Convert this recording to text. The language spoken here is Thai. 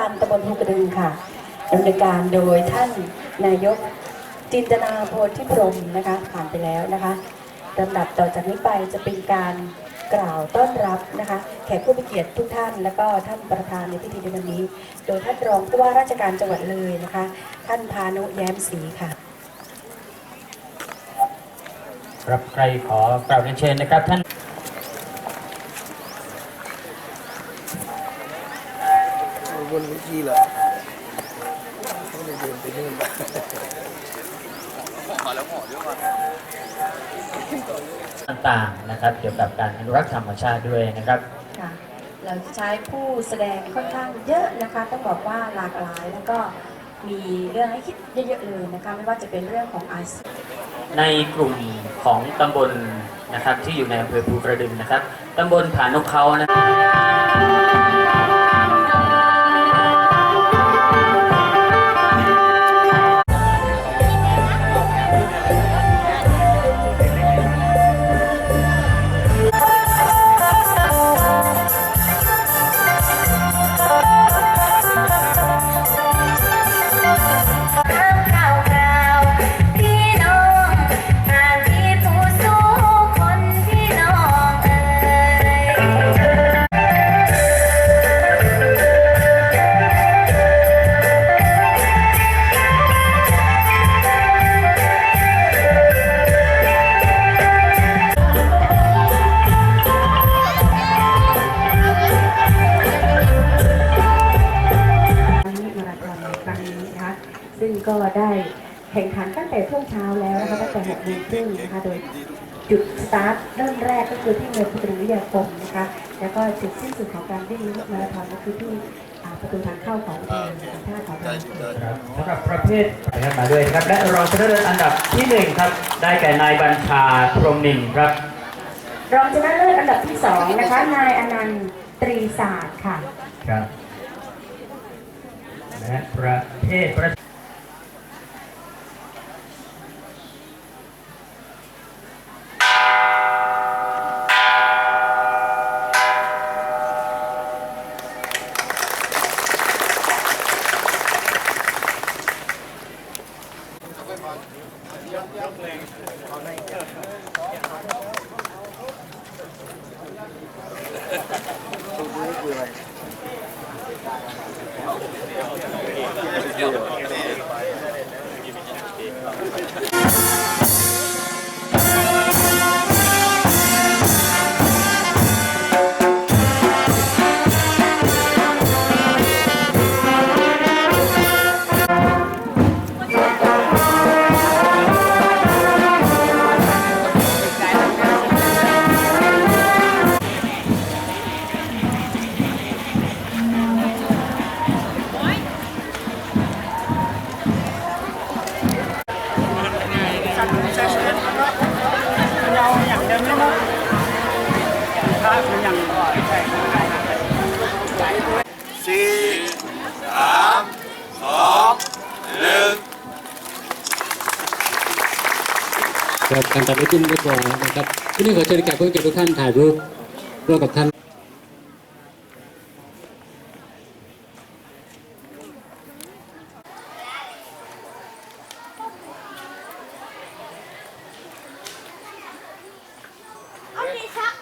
านตำบลภูกระดึงค่ะดำเนินการโดยท่านนายกจินตนาโพธิพรมนะคะผ่านไปแล้วนะคะลำดับต่อจากนี้ไปจะเป็นการกล่าวต้อนรับนะคะแขกผู้มีเกียรติทุกท่าน และก็ท่านประธานในพิธีในวันนี้ โดยท่านรองผู้ว่าราชการจังหวัดเลยนะคะ ท่านพานุแย้มศรีค่ะครับใครขอกราบเรียนเชิญนะครับท่าน บนเวทีเหรอต้องไปเดินไปนู่นต่างๆนะครับ เกี่ยวกับการอนุรักษ์ธรรมชาติด้วยนะครับค่ะเราจะใช้ผู้แสดงค่อนข้างเยอะนะคะต้องบอกว่าหลากหลายแล้วก็มีเรื่องให้คิดเยอะๆเลยนะคะไม่ว่าจะเป็นเรื่องของอาชีพในกลุ่มของตำบลนะครับที่อยู่ในอำเภอภูกระดึงนะครับตำบลผานกเขานะข่ ก็ได้แข่งขันตั้งแต่ช่วงเช้าแล้วนะคะตั้งแต่6โมงครึ่งนะคะโดยจุดสตาร์ทเริ่มแรกก็คือที่เมืองพุทธวิทยาคมนะคะแล้วก็จุดสิ้นสุดของการวิ่งมาราธอนก็คือที่อ่าประตูทางเข้าของอุทยานแห่งชาติของเราครับสำหรับประเภทนะครับมาด้วยนะครับ และรองชนะเลิศอันดับที่หนึ่งครับได้แก่นายบัญชาพรหมนินครับรองชนะเลิศอันดับที่สองนะคะนายอนันต์ตรีศาสตร์ค่ะครับและประเภทประ สี่สามสองหนึ่งครับการตัดไม้จิ้มเรียบร้อยนะครับที่นี่ขอเชิญแขกผู้เกียรติทุกท่านถ่ายรูปร่วมกับท่านเอาดีชัก